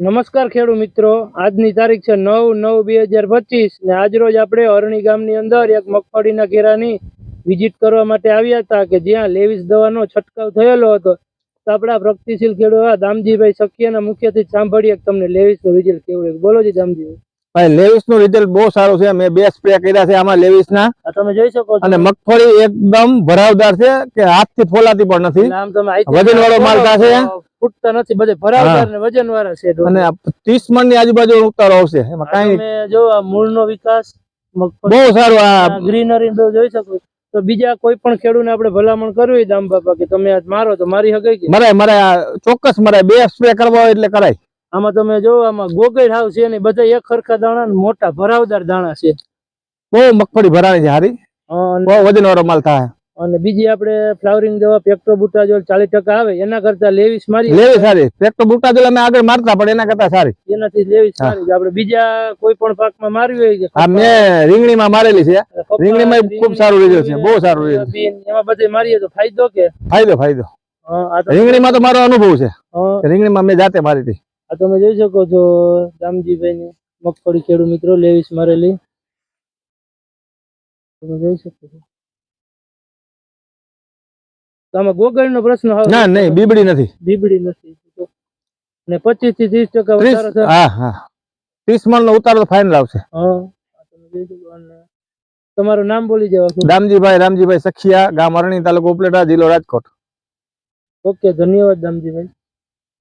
નમસ્કાર ખેડૂત મિત્રો. આજની તારીખ છે નવ નવ બે હજાર પચીસ ને આજરોજ આપણે અરણી ગામની અંદર એક મગફળીના કેરાની વિઝિટ કરવા માટે આવ્યા હતા કે જ્યાં લેવિસ દવાનો છંટકાવ થયેલો હતો. તો આપણા પ્રગતિશીલ ખેડૂત દામજીભાઈ સખીયાના મુખ્યથી સાંભળીએ તમને લેવિસનું રિઝલ્ટ કેવું બોલો જી દામજીભાઈ. ભાઈ લેવિસનું રિઝલ્ટ બહુ સારું છે. મેં બે સ્પ્રે કર્યા છે આમાં લેવિસ ના તમે જોઈ શકો અને મગફળી એકદમ ભરાવદાર છે કે હાથથી ફોલાતી પણ નથી. વજન તમે માલ થશે? ફૂટતા નથી. બધે ભરાવદાર ને વજન વાળા છે અને ત્રીસ મણની આજુબાજુ ઉતારો આવશે. એમાં કઈ જો મૂળ નો વિકાસ બહુ સારું આ ગ્રીનરી જોઈ શકો તો બીજા કોઈ પણ ખેડૂતને આપણે ભલામણ કરવી દામ બાપા કે તમે મારો તો મારી હગે કે મરાય મરાય ચોક્કસ મારે બે સ્પ્રે કરવા હોય એટલે કરાય. આમાં તમે જો આમાં ગોગેડ હાવ છે ને બધા એક ખરખા દાણા મોટા ભરાવદાર દાણા છે. બહુ મગફળી ભરાણી છે હારી. બહુ વજન વાળો માલ થાય. અને બીજી આપણે ફ્લાવરિંગ દવા પેક્ટો બુટા જો ચાલીસ ટકા આવે. એના કરતા લેવીસ મારી. લેવી સારી પેક્ટો બુટા જો અમે આગળ મારતા પણ એના કરતા સારી. એનાથી લેવીસ સારી. આપડે આપણે બીજા કોઈ પણ પાકમાં મારવી હોય આ મેં રીંગણીમાં મારેલી છે. રીંગણીમાં ખૂબ સારું result છે, બહુ સારું result એમાં બધે મારીએ તો ફાયદો કે? ફાયદો ફાયદો. રીંગણીમાં તો મારો અનુભવ છે. રીંગણીમાં મેં જાતે મારી હતી. આ તમે જોઈ શકો છો રામજીભાઈ ની મગફળી ખેડૂત મિત્રો લેવીસ મારેલી તમે જોઈ શકો છો. આમાં ગોગળ પ્રશ્ન હવે ના નહીં બીબડી નથી. બીબડી નથી. ને પચીસથી ત્રીસ ટકા વધારો હા હા. ત્રીસ માલ નો ઉતારો ફાઇનલ આવશે. હા તમે જોઈ શકો અને તમારું નામ બોલી જવા રામજીભાઈ રામજીભાઈ સખિયા ગામ અરણી તાલુકો ઉપલેટા જિલ્લો રાજકોટ. ઓકે ધન્યવાદ રામજીભાઈ.